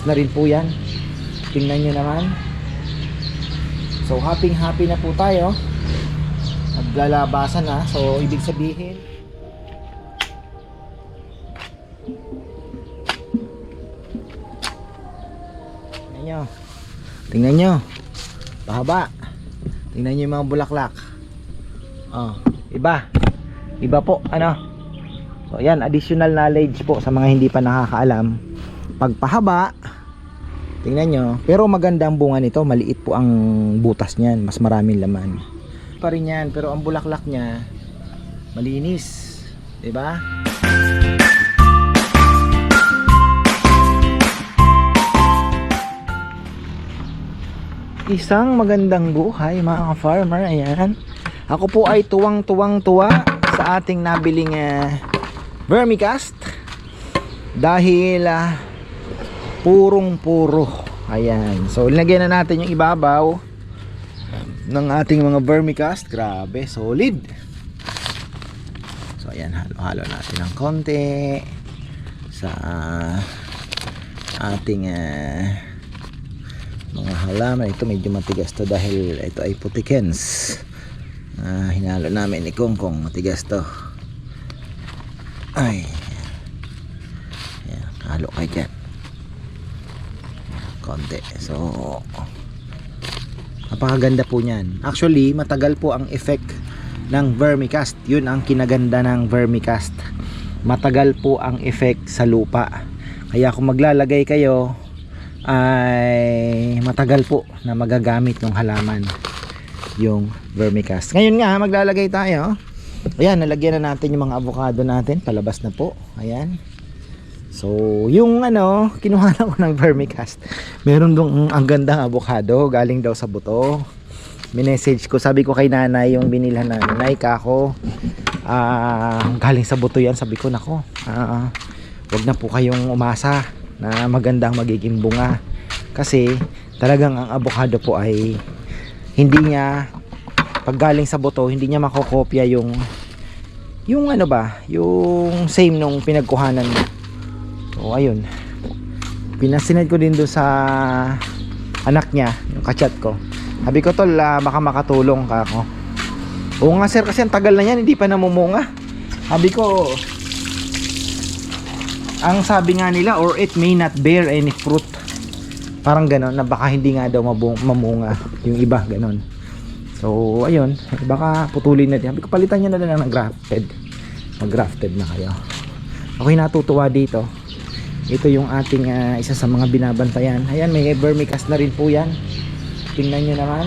vermicast na rin po yan. Tingnan nyo naman. So happy happy na po tayo. Naglalabasan na. So ibig sabihin Tingnan nyo. Tingnan nyo. Pahaba. Tingnan nyo yung mga bulaklak. Oh, iba. Iba po, ano? So, yan, additional knowledge po sa mga hindi pa nakakaalam. Pagpahaba, tingnan nyo. Pero maganda ang bunga nito. Maliit po ang butas niyan. Mas maraming laman. Pa rin yan. Pero ang bulaklak niya, malinis. 'Di ba? Isang magandang buhay mga farmer Ayan. Ako po ay tuwang-tuwang tuwa sa ating nabiling uh, vermicast. Dahil ah, purong-puro. Ayan. So, ilagyan na natin yung ibabaw ng ating mga vermicast. Grabe, solid. So, ayan. Halo-halo natin ng konti sa ating ah, mga halaman ito medyo matigas to dahil ito ay putikens ah, hinalo namin ni Kongkong matigas to ay halo kayo dyan konti so napakaganda po niyan actually matagal po ang effect ng vermicast yun ang kinaganda ng vermicast matagal po ang effect sa lupa kaya kung maglalagay kayo ay matagal po na magagamit ng halaman yung vermicast. Ngayon nga maglalagay tayo. Ayan, nalagyan na natin yung mga avocado natin. Palabas na po. Ayan. So, yung ano, kinuha na ko ng vermicast. Meron dong ang gandang avocado galing daw sa buto. Minessage ko, sabi ko kay nanay yung binilhan na nanay kako. Ah, galing sa buto yan. Sabi ko, nako, ah, wag na po kayong umasa na magandang magiging bunga kasi talagang ang avocado po ay hindi niya pag galing sa buto hindi niya makokopya yung yung ano ba yung same nung pinagkuhanan mo so ayun. Pinasinad ko din do sa anak niya yung kachat ko. Sabi ko tol ah, baka makatulong ka ako. Oo nga sir kasi ang tagal na yan hindi pa namumunga. Sabi ko ang sabi nga nila or it may not bear any fruit. Parang ganon na baka hindi nga daw mamunga yung iba ganon. So ayun baka putulin na din sabi ko palitan nyo na lang ng grafted. Mag grafted na kayo. Ako'y natutuwa dito ito yung ating ah, isa sa mga binabantayan. Ayan may vermicast na rin po yan. Tingnan nyo naman.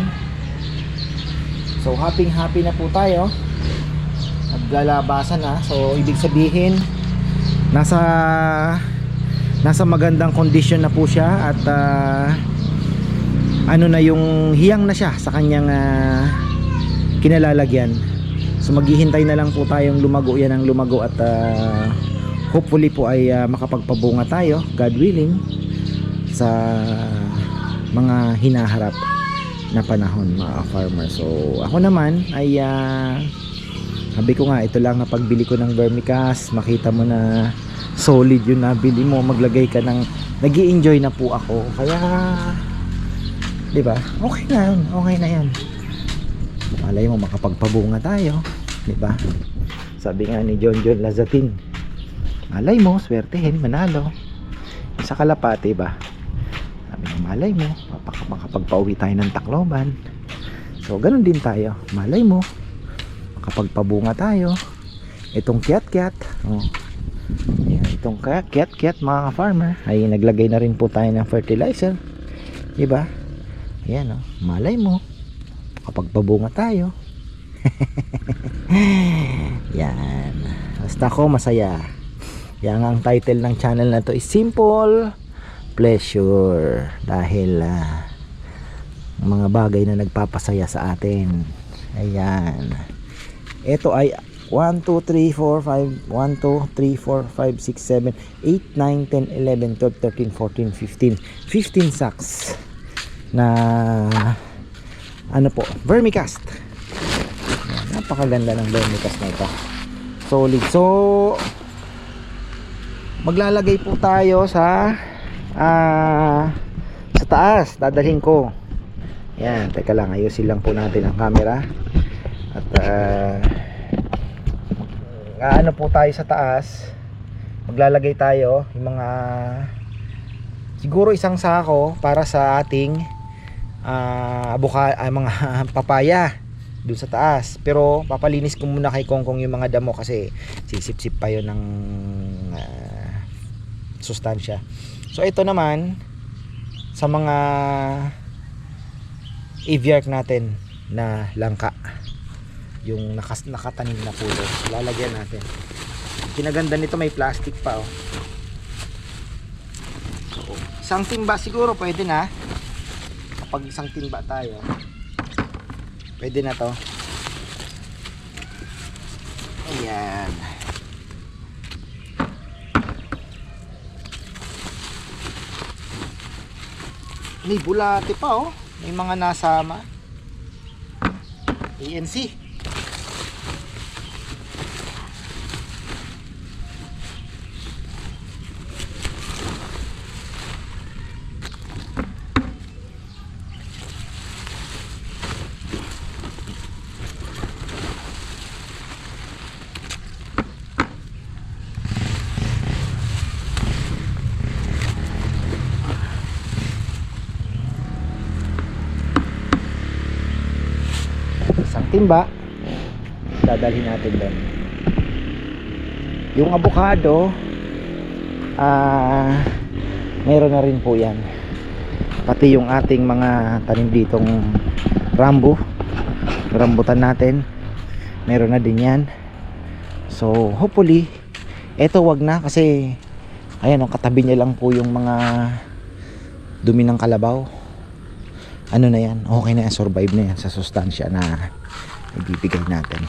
So happy happy na po tayo. Naglalabasan na so ibig sabihin nasa nasa magandang kondisyon na po siya at ah, ano na yung hiyang na siya sa kanyang ah, kinalalagyan. So maghihintay na lang po tayong lumago. Yan ang lumago at ah, hopefully po ay ah, makapagpabunga tayo God willing sa mga hinaharap na panahon mga farmer so ako naman ay ah, sabi ko nga, ito lang na pagbili ko ng vermicast, makita mo na solid yung nabili mo, maglagay ka ng nag enjoy na po ako. Kaya, di ba? Okay na yun, okay na yan. Malay mo makapagpabunga tayo, di ba? Sabi nga ni John John Lazatin, malay mo, swertehin, manalo. Sa kalapati ba? Sabi nga, malay mo, makapagpauwi tayo ng Tacloban. So, ganun din tayo. Malay mo, kapag pabunga tayo itong kiat kiat oh. Yan, itong kiat kiat mga farmer ay naglagay na rin po tayo ng fertilizer diba yan oh. malay mo kapag pabunga tayo yan basta ako masaya yan ang title ng channel na to is simple pleasure. Dahil ah, mga bagay na nagpapasaya sa atin. Ayan. Ito ay 1, 2, 3, 4, 5 1, 2, 3, 4, 5, 6, 7 8, 9, 10, 11, 12, 13, 14, 15 15 sacks na ano po, vermicast. Napakaganda ng vermicast na ito. Solid. So maglalagay po tayo sa ah taas. Dadalhin ko. Yan teka lang. Ayusin lang po natin ang camera. At ah, ano po tayo sa taas? Maglalagay tayo yung mga siguro isang sako para sa ating ah abuka, ah, mga papaya dun sa taas. Pero papalinis ko muna kay Kongkong yung mga damo kasi sisip-sip pa yun ng ah, sustansya. So ito naman sa mga aviark natin na langka yung nakas, nakatanim na pulo lalagyan natin. Kinaganda nito may plastic pa oh. So, isang timba siguro pwede na. Kapag isang timba tayo pwede na to. Ayan may bulate pa oh. May mga nasama. ANC isang timba dadalhin natin doon. Yung avocado ah meron na rin po yan. Pati yung ating mga tanim ditong rambo rambutan natin meron na din yan. So hopefully eto wag na kasi ayan ang katabi niya lang po yung mga dumi ng kalabaw. Ano na yan? Okay na yan. Survive na yan sa sustansya na ibibigay natin.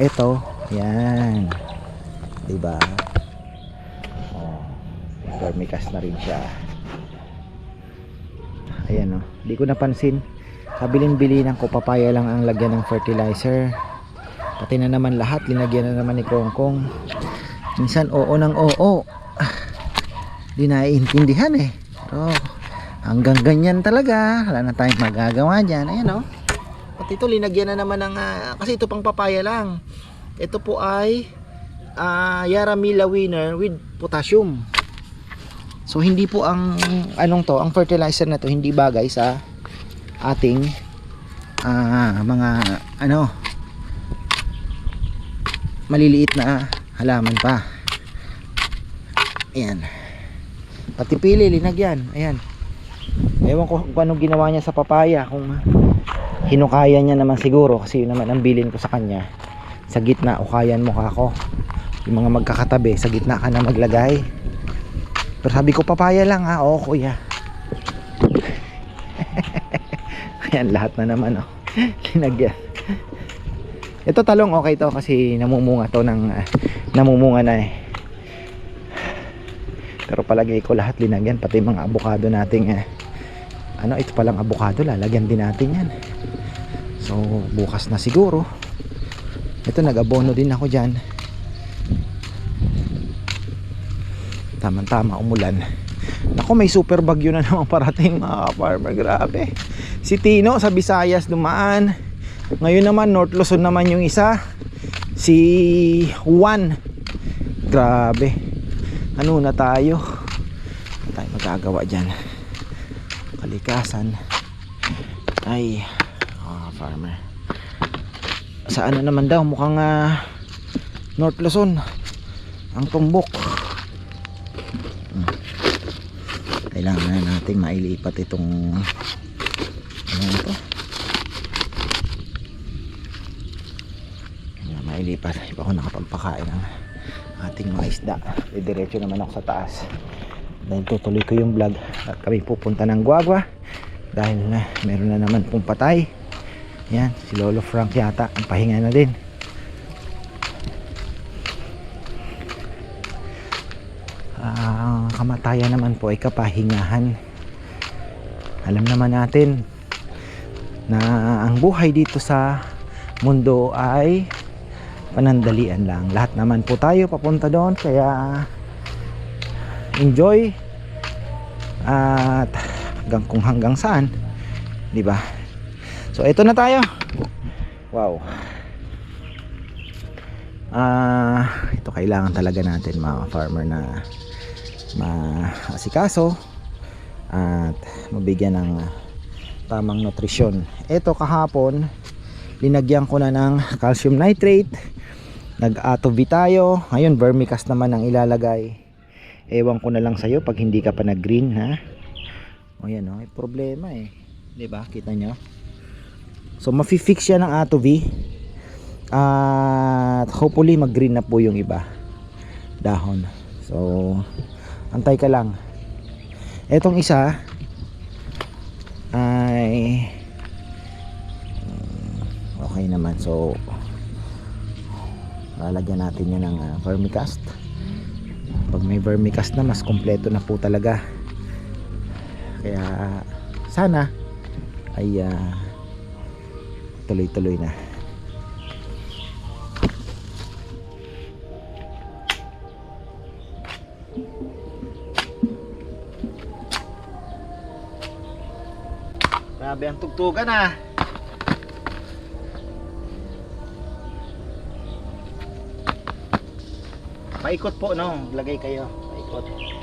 Eto yan. Diba? Oh, vermicast na rin siya. Ayan o di ko napansin. Kabilin bilinan ko papaya lang ang lagyan ng fertilizer. Pati na naman lahat linagyan na naman ni Kongkong minsan oo ng oo. Ah, di naiintindihan eh. Pero hanggang ganyan talaga. Wala na tayong magagawa dyan. Ayan o at ito linagyan na naman ng ah, kasi ito pang papaya lang. Ito po ay ah, Yaramila winner with potassium. So hindi po ang anong to ang fertilizer na to hindi bagay sa ating ah, mga ano maliliit na halaman pa. Ayan. Pati pili linagyan. Ayan. Ewan ko kung anong ginawa niya sa papaya kung hinukaya niya naman siguro kasi yun naman ang bilin ko sa kanya. Sa gitna ukayan mo ka ako. Yung mga magkakatabi sa gitna ka na maglagay. Pero sabi ko papaya lang ha? Oo kuya. Ayan lahat na naman oh. Linagyan ito talong okay to kasi namumunga to ng ah, namumunga na eh. Pero palagay ko lahat linagyan pati mga abukado nating eh, ano ito palang abukado lalagyan din natin yan so bukas na siguro ito nag-abono din ako dyan tamang tama umulan Naku, may super bagyo na naman parating mga farmer. Grabe. Si Tino sa Visayas dumaan. Ngayon naman, North Luzon naman yung isa. Si Juan. Grabe. Ano na tayo? Ano tayo magagawa dyan? Kalikasan. Ay, farmer. Sa ano naman daw? Mukhang ah, North Luzon. Ang tumbok. kailangan na nating mailipat itong ano ito mailipat hindi pa ako nakapagpakain ng ating mga isda diretso naman ako sa taas dahil tutuloy ko yung vlog at kami pupunta ng Guagua dahil na meron na naman pong patay yan si Lolo Frank yata. Ang pahinga na din. Ang kamatayan naman po ay kapahingahan. Alam naman natin na ang buhay dito sa mundo ay panandalian lang. Lahat naman po tayo papunta doon kaya enjoy. At hanggang kung hanggang saan 'di ba so ito na tayo. Wow. Ah ito kailangan talaga natin mga farmer na maasikaso at mabigyan ng tamang nutrisyon. Ito kahapon linagyan ko na ng calcium nitrate. Nag-atov tayo. Ngayon vermicast naman ang ilalagay. Ewan ko na lang sa'yo pag hindi ka pa nag-green ha? O yan o, may problema eh. Ba kita nyo so mafi-fix siya ng atov at hopefully mag-green na po yung iba. Dahon. So antay ka lang. Etong isa ay mm, okay naman. So lalagyan natin yan ng ah, vermicast. Pag may vermicast na mas kompleto na po talaga. Kaya sana ay ah, tuloy-tuloy na Grabe ang tugtugan ah. Paikot po no, lagay kayo. Paikot.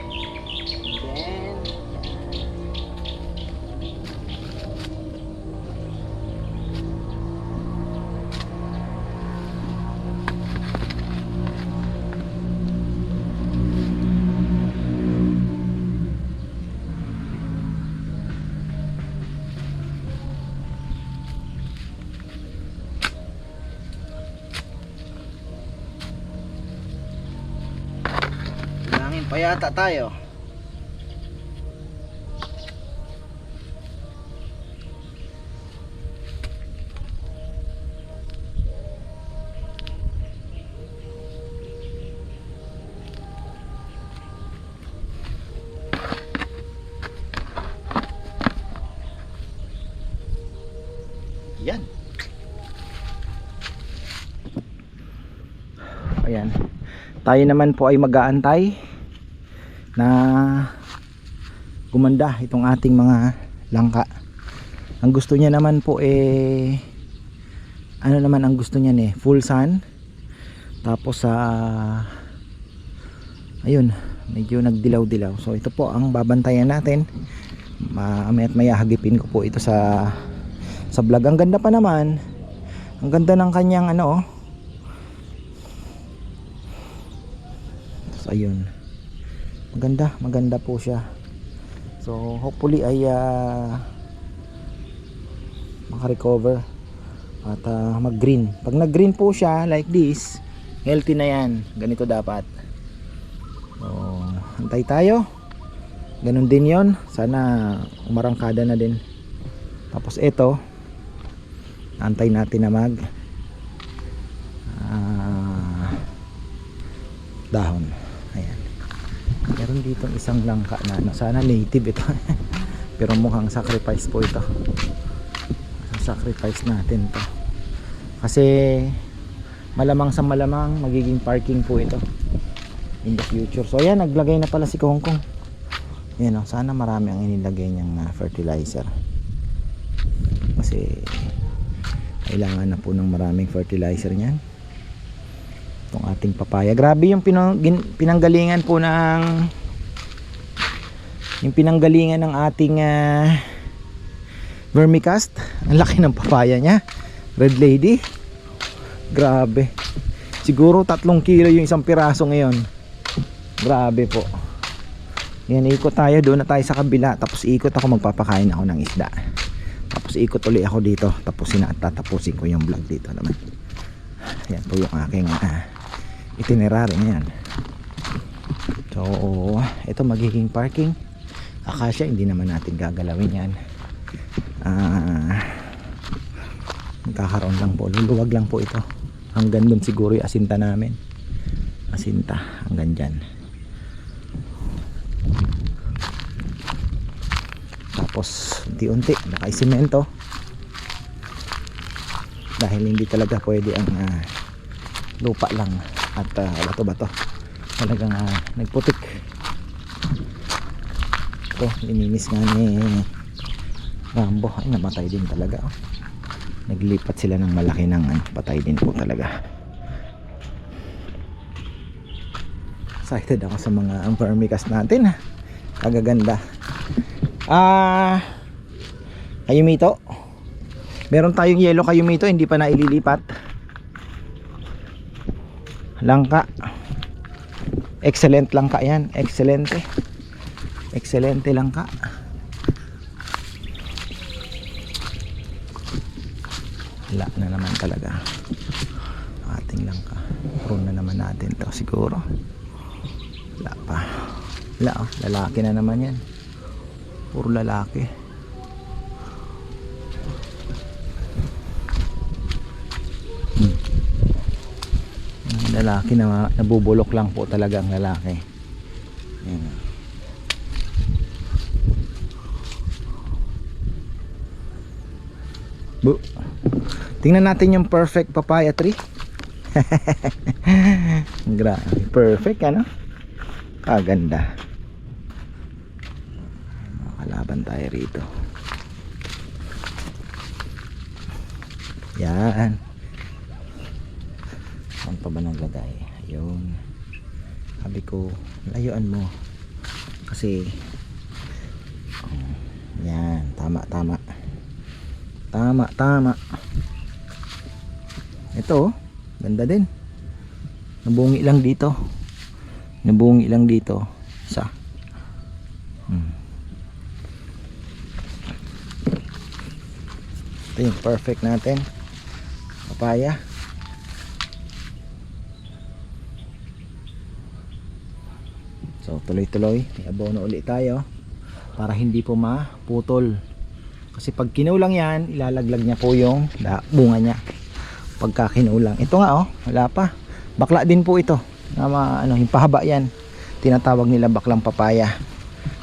Yata tayo. Yan. Ayan tayo naman po ay mag-aantay na gumanda itong ating mga langka. Ang gusto niya naman po eh ano naman ang gusto niya eh full sun. Tapos sa ayun medyo nagdilaw-dilaw. So ito po ang babantayan natin. Mamaya at maya hagipin ko po ito sa sa vlog. Ang ganda pa naman. Ang ganda ng kanyang ano oh. So ayun. Maganda, maganda po siya. So hopefully ay uh, makarecover at uh, mag-green. Pag nag-green po siya like this, healthy na 'yan. Ganito dapat. So antay tayo. Ganun din 'yon. Sana umarangkada na din. Tapos ito antay natin na mag ah, dahon dito isang langka na ano, sana native ito. Pero mukhang sacrifice po ito. Sacrifice natin to. Kasi malamang sa malamang magiging parking po ito in the future. So ayan naglagay na pala si Kongkong. Yan o sana marami ang inilagay niyang uh, fertilizer. Kasi kailangan na po ng maraming fertilizer niyan. Itong ating papaya. Grabe yung pinang, pinanggalingan po ng yung pinanggalingan ng ating uh, vermicast. Ang laki ng papaya niya. Red lady. Grabe. Siguro tatlong kilo yung isang piraso ngayon. Grabe po. Yan ikot tayo. Doon na tayo sa kabila. Tapos ikot ako. Magpapakain ako ng isda. Tapos ikot uli ako dito. Tapusin na at tatapusin ko yung vlog dito naman. Yan po yung aking uh, itinerary. Na yan. So ito magiging parking akasya hindi naman natin gagalawin yan. Ah magkakaroon lang po. Luluwag lang po ito. Hanggang dun siguro yung asinta namin. Asinta hanggang dyan. Tapos unti-unti nakaisimento dahil hindi talaga pwede ang ah, lupa lang at uh, bato-bato. Talagang uh, nagputik ito lininis nga ni Rambo, ay namatay din talaga. Oh. Naglipat sila ng malaki ng ano, patay din po talaga. Excited ako sa mga ang vermicast natin. Kagaganda. Ah, Kayumito. Meron tayong yellow kayumito, hindi pa naililipat. Langka. Excellent langka yan. Excelente. Excelente langka. Wala na naman talaga. Ating langka. Prune na naman natin to siguro. Wala pa. Wala oh. Lalaki na naman yan. Puro lalaki. Hmm. Lalaki na nabubulok lang po talaga ang lalaki. Ayan. Bu. Tingnan natin yung perfect papaya tree. Grabe, perfect ano? Kaganda. Makalaban tayo rito. Yan. Saan pa ba naglagay? Ayun. Sabi ko, layuan mo. Kasi, oh, yan, tama, tama. Tama, tama. Ito, oh, ganda din. Nabungi lang dito. Nabungi lang dito. Isa. Hmm. Ito yung perfect natin. Papaya. So, tuloy-tuloy. May abono ulit tayo. Para hindi po maputol. Kasi pag kinulang yan, ilalaglag niya po yung bunga niya. Pagka kinulang. Ito nga oh, wala pa. Bakla din po ito. Na ma, ano, yung pahaba yan. Tinatawag nila baklang papaya.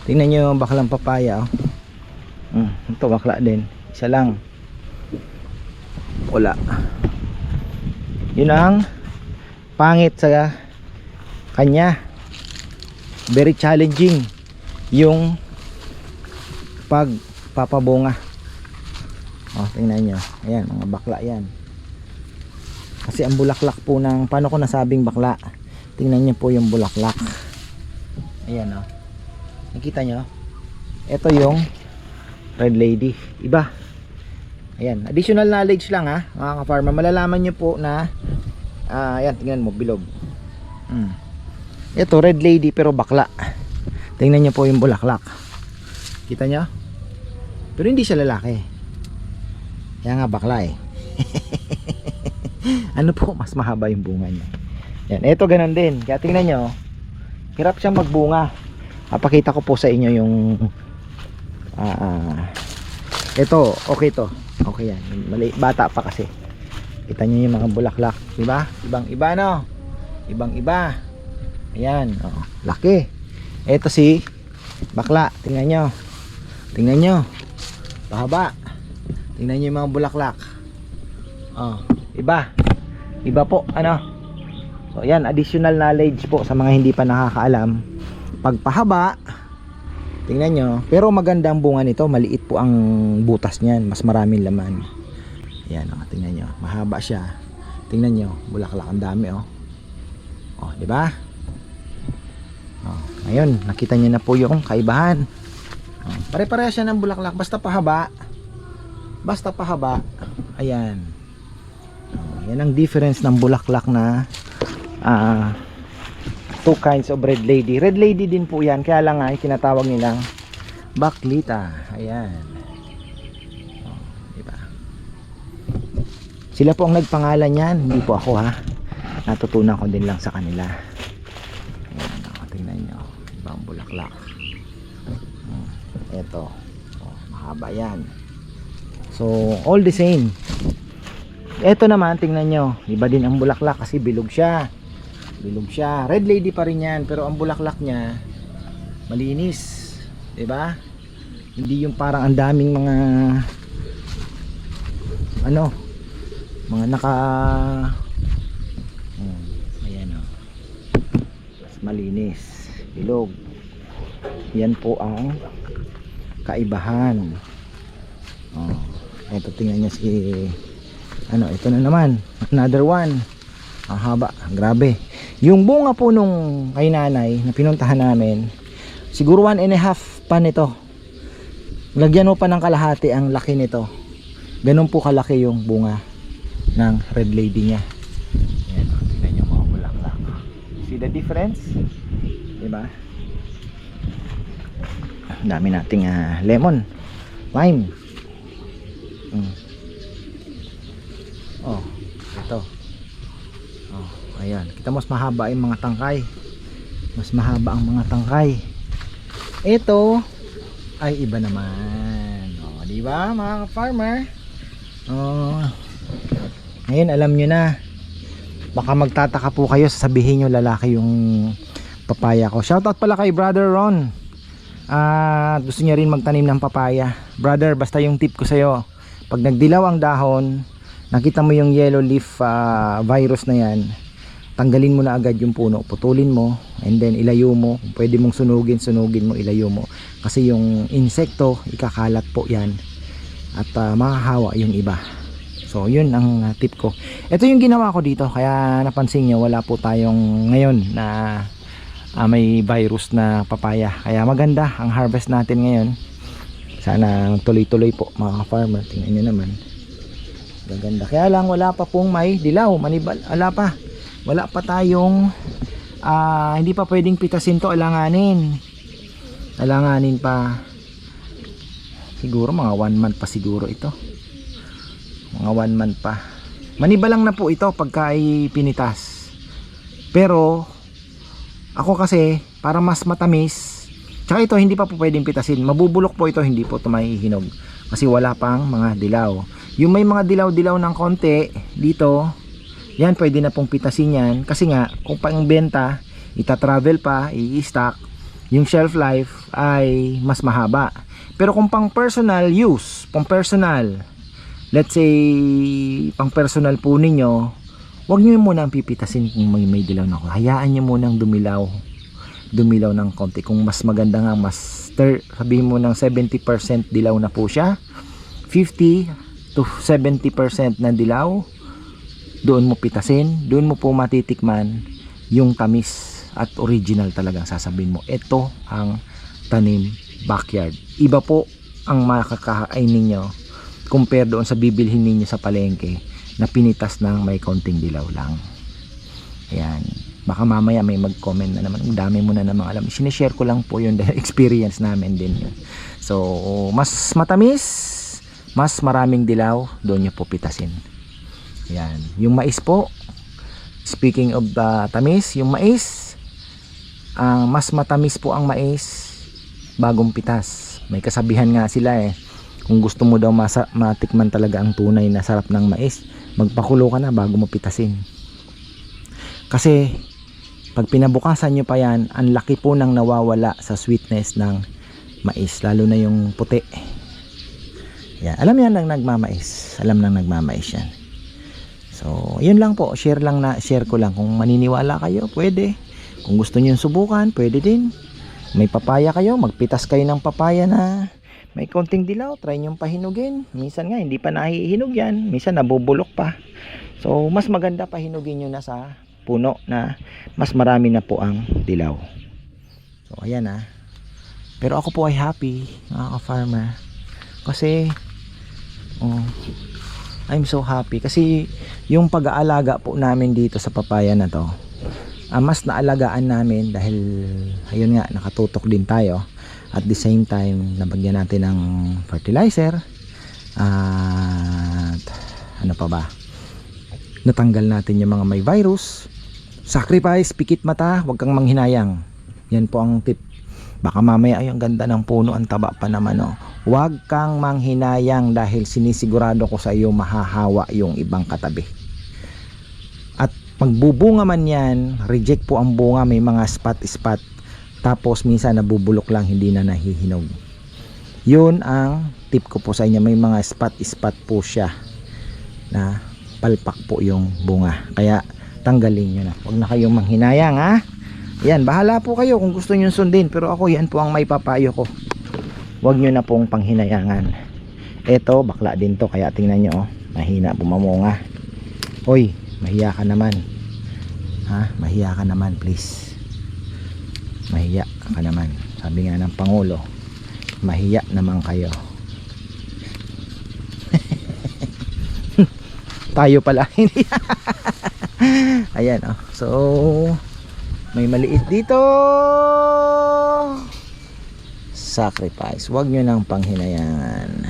Tingnan nyo yung baklang papaya oh. Hmm, ito bakla din. Isa lang. Wala. Yun ang pangit sa kanya. Very challenging yung pagpapabunga. Oh, tingnan nyo. Ayan, mga bakla yan. Kasi ang bulaklak po ng, paano ko nasabing bakla? Tingnan nyo po yung bulaklak. Ayan oh. Nakita nyo? Ito yung red lady. Iba. Ayan. Additional knowledge lang ha, mga ka-farmer. Malalaman nyo po na, ah, ayan, tingnan mo, bilog. Hmm. Ito, red lady pero bakla. Tingnan nyo po yung bulaklak. Kita nyo? Pero hindi siya lalaki. Kaya nga bakla eh. ano po, mas mahaba yung bunga niya. Yan, ito ganun din. Kaya tingnan nyo, hirap siyang magbunga. Papakita ko po sa inyo yung ah ah, ito, okay to. Okay yan. Mali, bata pa kasi. Kita nyo yung mga bulaklak, di ba? Ibang iba no. Ibang iba. Ayan, oh, laki. Ito si bakla, tingnan nyo. Tingnan nyo. Pahaba. Tingnan nyo yung mga bulaklak. Oh, iba. Iba po, ano? So, yan, additional knowledge po sa mga hindi pa nakakaalam. Pagpahaba, tingnan nyo. Pero maganda ang bunga nito. Maliit po ang butas niyan. Mas maraming laman. Yan, oh, tingnan nyo. Mahaba siya. Tingnan nyo, bulaklak ang dami, oh. Oh, di ba? Oh, ngayon, nakita niyo na po yung kaibahan. Oh, pare-pareha siya ng bulaklak basta pahaba. Basta pahaba. Ayan. Oh, yan ang difference ng bulaklak na ah two kinds of red lady. Red lady din po yan. Kaya lang ay tinatawag nilang baklita. Ayan. Oh, diba? Sila po ang nagpangalan yan. Hindi po ako ha. Natutunan ko din lang sa kanila. Ayan, oh, tingnan nyo. Ibang bulaklak. Hmm, Ito. Oh, mahaba yan. So, all the same. Ito naman, tingnan nyo. Iba din ang bulaklak kasi bilog siya. Bilog siya. Red lady pa rin yan. Pero ang bulaklak niya, malinis. ba? Hindi yung parang ang daming mga ano, mga naka Hmm, ayan o. Mas malinis. Bilog. Yan po ang kaibahan. Oh, ito tingnan niya si ano, ito na naman. Another one. Ang haba, grabe. Yung bunga po nung kay nanay na pinuntahan namin, siguro one and a half pa nito. Lagyan mo pa ng kalahati ang laki nito. Ganun po kalaki yung bunga ng red lady niya. Yan, tingnan niyo mga bulaklak. See the difference? Diba? Dami nating ah, lemon, lime. Mm. Oh, ito. Oh, ayan. Kita mas mahaba yung mga tangkay. Mas mahaba ang mga tangkay. Ito ay iba naman. Oh, di ba, mga farmer? Oh. Ngayon alam nyo na. Baka magtataka po kayo sasabihin nyo lalaki yung papaya ko. Shoutout pala kay Brother Ron. Ah, gusto niya rin magtanim ng papaya. Brother, basta yung tip ko sa'yo. Pag nagdilaw ang dahon, nakita mo yung yellow leaf ah, virus na yan, tanggalin mo na agad yung puno, putulin mo, and then ilayo mo. Pwede mong sunugin, sunugin mo, ilayo mo. Kasi yung insekto, ikakalat po yan. At ah, mahahawa yung iba. So, yun ang ah, tip ko. Ito yung ginawa ko dito. Kaya napansin nyo, wala po tayong ngayon na ah, may virus na papaya. Kaya maganda ang harvest natin ngayon. Sana tuloy-tuloy po mga farmer. Tingnan nyo naman. Gaganda. Kaya lang wala pa pong may dilaw. Manibal. Wala pa. Wala pa tayong ah, hindi pa pwedeng pitasin to. Alanganin. Alanganin pa. Siguro mga 1 month pa siguro ito. Mga 1 month pa. Manibalang na po ito pagka ay pinitas. Pero ako kasi para mas matamis tsaka ito hindi pa po pwedeng pitasin. Mabubulok po ito hindi po ito mahihinog. Kasi wala pang mga dilaw. Yung may mga dilaw dilaw ng konti dito yan pwede na pong pitasin yan. Kasi nga kung pang benta ita-travel pa i-stock yung shelf life ay mas mahaba. Pero kung pang personal use pang personal let's say pang personal po ninyo Huwag niyo muna ang pipitasin kung may, may dilaw na ako. Hayaan niyo muna ang dumilaw. Dumilaw ng konti. Kung mas maganda nga, mas ter, sabihin mo ng 70% dilaw na po siya. 50 to 70% na dilaw. Doon mo pitasin. Doon mo po matitikman yung tamis at original talagang sasabihin mo. Ito ang tanim backyard. Iba po ang makakain ninyo compare doon sa bibilhin ninyo sa palengke na pinitas ng may konting dilaw lang. Ayan. Baka mamaya may mag-comment na naman. Ang dami mo na namang alam. Sinishare ko lang po yun dahil experience namin din. So, mas matamis, mas maraming dilaw, doon nyo po pitasin. Ayan. Yung mais po, speaking of the tamis, yung mais, ang mas matamis po ang mais bagong pitas. May kasabihan nga sila eh. Kung gusto mo daw masa, matikman talaga ang tunay na sarap ng mais, magpakulo ka na bago mo pitasin. Kasi pag pinabukasan nyo pa yan, ang laki po nang nawawala sa sweetness ng mais, lalo na yung puti. Yan. Alam yan nang nagmamais. Alam nang nagmamais yan. So, yun lang po. Share lang na, share ko lang. Kung maniniwala kayo, pwede. Kung gusto niyo subukan, pwede din. May papaya kayo, magpitas kayo ng papaya na may konting dilaw, try nyo pahinugin. Minsan nga, hindi pa nahihinog yan. Minsan nabubulok pa. So, mas maganda pahinugin nyo na sa puno na mas marami na po ang dilaw. So, ayan ah. Pero ako po ay happy, mga ka-farmer. Kasi, oh, I'm so happy. Kasi, yung pag-aalaga po namin dito sa papaya na to, ah, mas naalagaan namin dahil, ayun nga, nakatutok din tayo at the same time nabagyan natin ng fertilizer at ano pa ba natanggal natin yung mga may virus sacrifice, pikit mata huwag kang manghinayang. Yan po ang tip. Baka mamaya ay ang ganda ng puno ang taba pa naman oh. huwag kang manghinayang dahil sinisigurado ko sa iyo mahahawa yung ibang katabi. At magbubunga man yan reject po ang bunga may mga spot spot tapos minsan nabubulok lang hindi na nahihinog yun ang tip ko po sa inyo. May mga spot spot po siya na palpak po yung bunga. Kaya tanggalin nyo na huwag na kayong manghinayang ha yan bahala po kayo kung gusto nyo sundin pero ako yan po ang may papayo ko huwag nyo na pong panghinayangan Ito, bakla din to. Kaya tingnan nyo, oh. Mahina bumamunga. Hoy, mahiya ka naman. Ha? Mahiya ka naman, please. Mahiya ka naman. Sabi nga ng Pangulo, mahiya naman kayo. Tayo pala. Hindi. Ayan, oh. So, may maliit dito. Sacrifice. Huwag nyo nang panghinayan.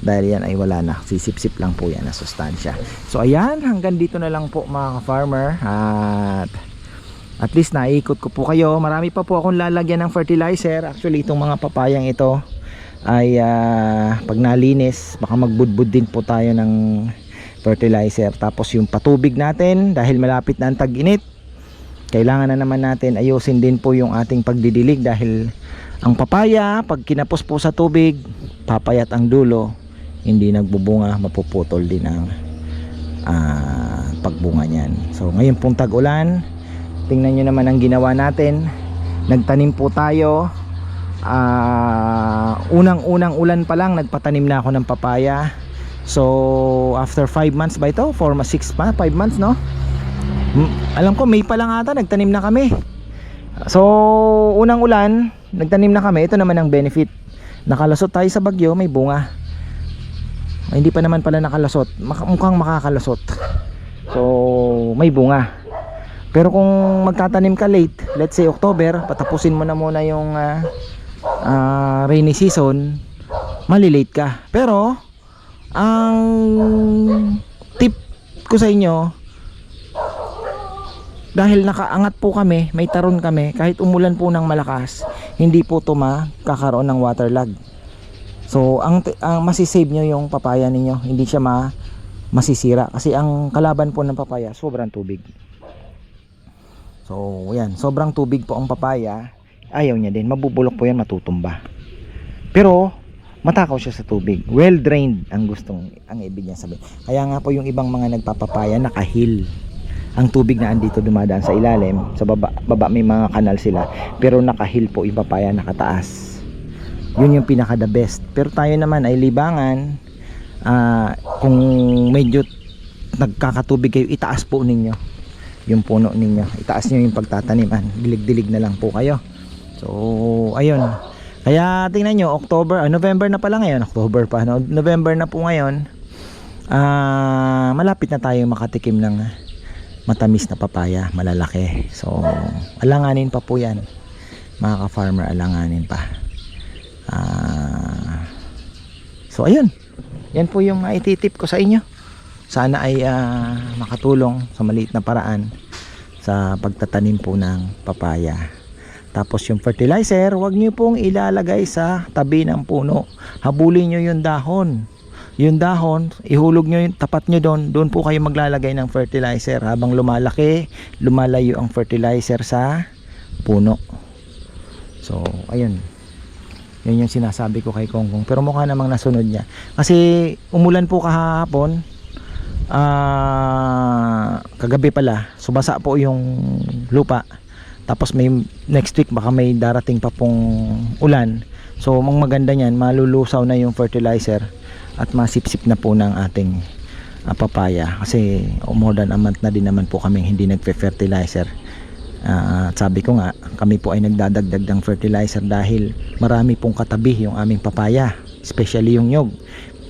Dahil yan ay wala na. Sisip-sip lang po yan na sustansya. So, ayan. Hanggang dito na lang po mga farmer At at least naikot ko po kayo. Marami pa po akong lalagyan ng fertilizer. Actually, itong mga papayang ito ay ah, pag nalinis, baka magbudbud din po tayo ng fertilizer. Tapos yung patubig natin, dahil malapit na ang tag-init, kailangan na naman natin ayusin din po yung ating pagdidilig dahil ang papaya, pag kinapos po sa tubig, papayat ang dulo, hindi nagbubunga, mapuputol din ang ah, pagbunga niyan. So ngayon pong tag-ulan, tingnan nyo naman ang ginawa natin. Nagtanim po tayo. Ah, unang-unang ulan pa lang, nagpatanim na ako ng papaya. So after 5 months ba ito? 4 ma 6 pa, 5 months no? Alam ko May pa lang ata nagtanim na kami. So unang ulan, nagtanim na kami. Ito naman ang benefit. Nakalasot tayo sa bagyo, may bunga. Ay, hindi pa naman pala nakalasot. Mukhang makakalasot. So may bunga. Pero kung magtatanim ka late, let's say October, patapusin mo na muna yung ah, ah, rainy season, malilate ka. Pero ang tip ko sa inyo dahil nakaangat po kami, may taron kami, kahit umulan po ng malakas, hindi po to makakaroon ng waterlag. So, ang, ang masisave nyo yung papaya ninyo, hindi siya ma, masisira. Kasi ang kalaban po ng papaya, sobrang tubig. So, yan, sobrang tubig po ang papaya, ayaw niya din, mabubulok po yan, matutumba. Pero, matakaw siya sa tubig. Well drained ang gustong ang ibig niya sabihin. Kaya nga po yung ibang mga nagpapapaya nakahil. Ang tubig na andito dumadaan sa ilalim, sa baba, baba may mga kanal sila, pero nakahil po yung papaya nakataas. Yun yung pinaka the best. Pero tayo naman ay libangan. ah, kung medyo nagkakatubig kayo, itaas po ninyo yung puno ninyo. Itaas nyo yung pagtataniman. Dilig-dilig na lang po kayo. So, ayun. Kaya tingnan nyo, October, ah, November na pala ngayon, October pa, no? November na po ngayon, ah malapit na tayo makatikim ng matamis na papaya, malalaki. So, alanganin pa po yan. Mga ka-farmer, alanganin pa. Ah, so, ayun. Yan po yung ititip ko sa inyo. Sana ay ah, makatulong sa maliit na paraan sa pagtatanim po ng papaya. Tapos yung fertilizer, wag niyo pong ilalagay sa tabi ng puno. Habulin niyo yung dahon. Yung dahon, ihulog niyo yung tapat niyo doon. Doon po kayo maglalagay ng fertilizer habang lumalaki, lumalayo ang fertilizer sa puno. So, ayun. Yun yung sinasabi ko kay Kongkong. Pero mukha namang nasunod niya. Kasi umulan po kahapon. Ah, kagabi pala, subasa po yung lupa. Tapos may next week baka may darating pa pong ulan. So, ang maganda niyan, malulusaw na yung fertilizer at masipsip na po ng ating ah, papaya. Kasi oh, more than a month na din naman po kami hindi nagfe-fertilizer. At sabi ko nga, kami po ay nagdadagdag ng fertilizer dahil marami pong katabi yung aming papaya, especially yung nyog.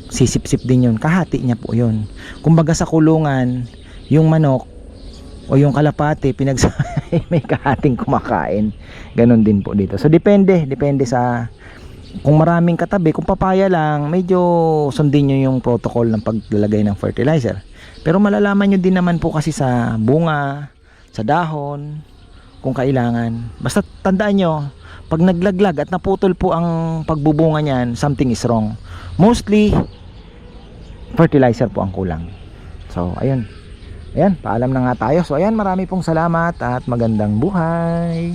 Sisip-sip din yun, kahati niya po yun. Kumbaga sa kulungan, yung manok o yung kalapati, pinagsay may kahating kumakain. Ganon din po dito. So depende, depende sa kung maraming katabi, kung papaya lang, medyo sundin nyo yung protocol ng paglalagay ng fertilizer. Pero malalaman nyo din naman po kasi sa bunga, sa dahon, kung kailangan. Basta tandaan nyo, pag naglaglag at naputol po ang pagbubunga niyan, something is wrong. Mostly, fertilizer po ang kulang. So, ayun. Ayan, paalam na nga tayo. So, ayan, marami pong salamat at magandang buhay.